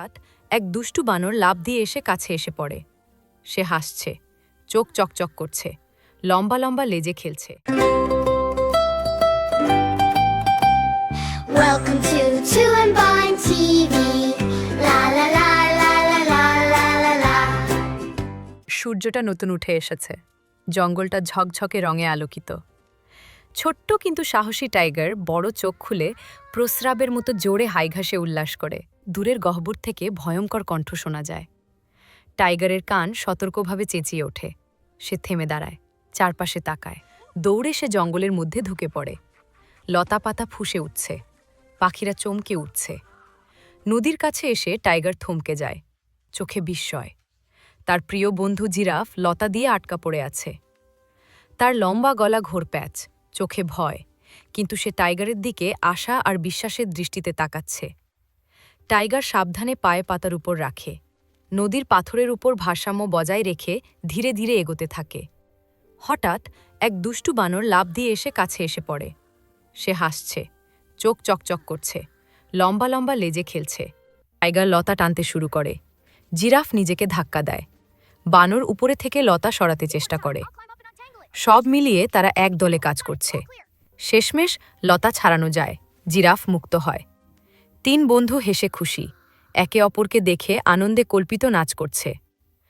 হঠাৎ এক দুষ্টু বানর লাফ দিয়ে এসে কাছে এসে পড়ে সে হাসছে চোখ চকচক করছে লম্বা লম্বা লেজে খেলছে Welcome to Two and Vine TV. La la la la la la la la la. সূর্যটা নতুন উঠে এসেছে জঙ্গলটা ঝকঝকে রঙে আলোকিত ছোট্ট কিন্তু সাহসী টাইগার বড় চোখ খুলে প্রস্রাবের মতো জোরে হাইঘাসে উল্লাস করে দূরের গহ্বর থেকে ভয়ঙ্কর কণ্ঠ শোনা যায়। টাইগারের কান সতর্কভাবে চেঁচিয়ে ওঠে। সে থেমে দাঁড়ায়, চারপাশে তাকায়। দৌড়ে সে জঙ্গলের মধ্যে ঢুকে পড়ে। লতা পাতা ফুসে উঠছে। পাখিরা চমকে উঠছে। নদীর কাছে এসে টাইগার থমকে যায়। চোখে বিস্ময়। তার প্রিয় বন্ধু জিরাফ লতা দিয়ে আটকা পড়ে আছে। তার লম্বা গলা ঘোর প্যাচ, চোখে ভয়। কিন্তু সে টাইগারের দিকে আশা আর বিশ্বাসের দৃষ্টিতে তাকাচ্ছে। টাইগার সাবধানে পায়ে পাতার উপর রাখে। নদীর পাথরের উপর ভারসাম্য বজায় রেখে ধীরে ধীরে এগোতে থাকে। হঠাৎ এক দুষ্টু বানর লাফ দিয়ে এসে কাছে এসে পড়ে। সে হাসছে, চোখ চকচক করছে, লম্বা লম্বা লেজে খেলছে। টাইগার লতা টানতে শুরু করে। জিরাফ নিজেকে ধাক্কা দেয়। বানর উপরে থেকে লতা সরাতে চেষ্টা করে। সব মিলিয়ে তারা এক দলে কাজ করছে। শেষমেশ লতা ছাড়ানো যায়, জিরাফ মুক্ত হয়। তিন বন্ধু হেসে খুশি। একে অপরকে দেখে আনন্দে কল্পিত নাচ করছে।